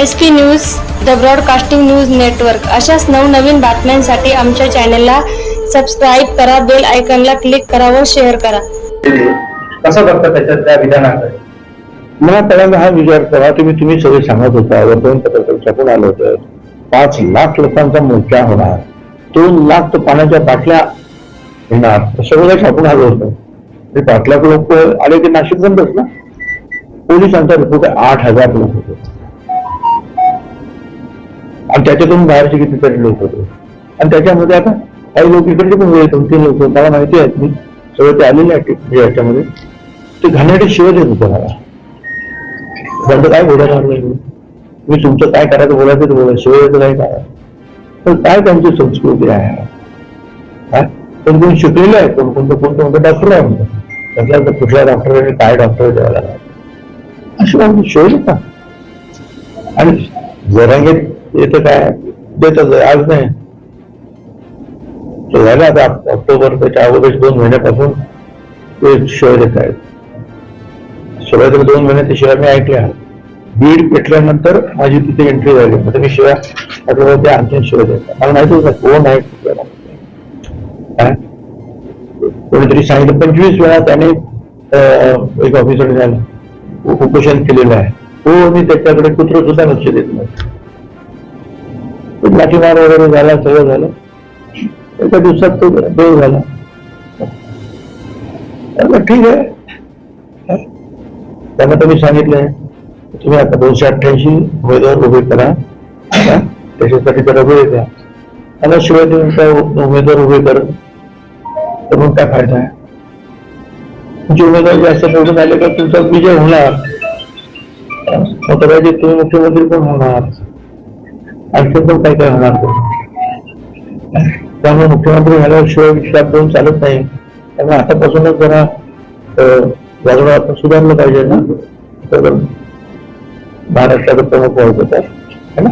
S P News the broadcasting news network अशाच नवनवीन बातम्यांसाठी आमच्या चॅनलला सबस्क्राईब करा बेल आयकॉनला क्लिक करा व शेअर करा. कसं बघता त्याच्यात त्या विधानाकडे मला पहिल्यांदा हा विचार करा तुम्ही तुम्ही सगळे सांगत होता वर्तमानपत्रात छापून आलं होतं. पाच लाख लोकांचा मोर्चा होणार दोन लाख तर पाण्याच्या बाटल्या येणार सगळं छापून आलं होतं. ते पाच लाख लोक आले ते नाशिक बंदच ना? पोलिसांचा रिपोर्ट आठ हजार लोक होते. आणि त्याच्यातून बाहेरचे कितीतरी लोक होते. आणि त्याच्यामध्ये आता काही लोक इकडचे पण वेळ दोन तीन लोक. मला माहिती आहेत मी सगळं ते आलेले आहेत याच्यामध्ये ते घाणेरडे शिव देत होते मला. त्यांचं काय बोलायला लागलं मी? तुमचं काय करायचं बोलायचं ते बोला. शिवायचं काय काय तर काय त्यांची संस्कृती आहे? हा? पण कोण शिकलेलं आहे? कोण कोणतं कोणतं कोणतं डॉक्टर आहे म्हणतं त्यातल्या तर कुठल्या डॉक्टरने काय डॉक्टर द्यायला लागला अशी आमची शोध का आणि जरांगेत येतं काय देतच आज नाही. तो झाला आता ऑक्टोबर त्याच्या अगोदर दोन महिन्यापासून ते शिवाय देत आहेत. सुरुवातीला दोन महिने ते शिवाय मी ऐकल्या बीड पेटल्यानंतर माझी तिथे एंट्री झाली. म्हणजे मी शिवाय आठवड्यात ते आणखी शिवाय द्यायचा मला माहिती होता कोण आहे काय? कोणीतरी सांगितलं. पंचवीस वेळा त्याने अं, एक ऑफिसर झालं उपोषण केलेलं आहे. हो मी त्याच्याकडे कुत्र सुद्धा लक्ष देत नाही. लाठीमार वगैरे झाला सगळं झालं. एका दिवसात तो देव झाला. ठीक आहे. त्यांना तुम्ही सांगितलंय. तुम्ही आता दोनशे अठ्ठ्याऐंशी उमेदवार उभे करा. त्याच्यासाठी त्याला वेळ द्या. त्याला शिवाय देऊन काय उमेदवार उभे कर. तर मग काय फायदा आहे? तुमचे उमेदवार जास्त निवडून आले तर तुमचा विजय होणार. मग कदाचित तुम्ही मुख्यमंत्री पण होणार. आणखी पण काय काय होणार त्यामुळे मुख्यमंत्री झाल्यावर शिवाय विश्वास देऊन चालत नाही. त्यामुळे आतापासूनच जरा अं, वागणं आपण सुधारलं पाहिजे ना? तर महाराष्ट्राचं प्रमुख व्हायचं तर है ना?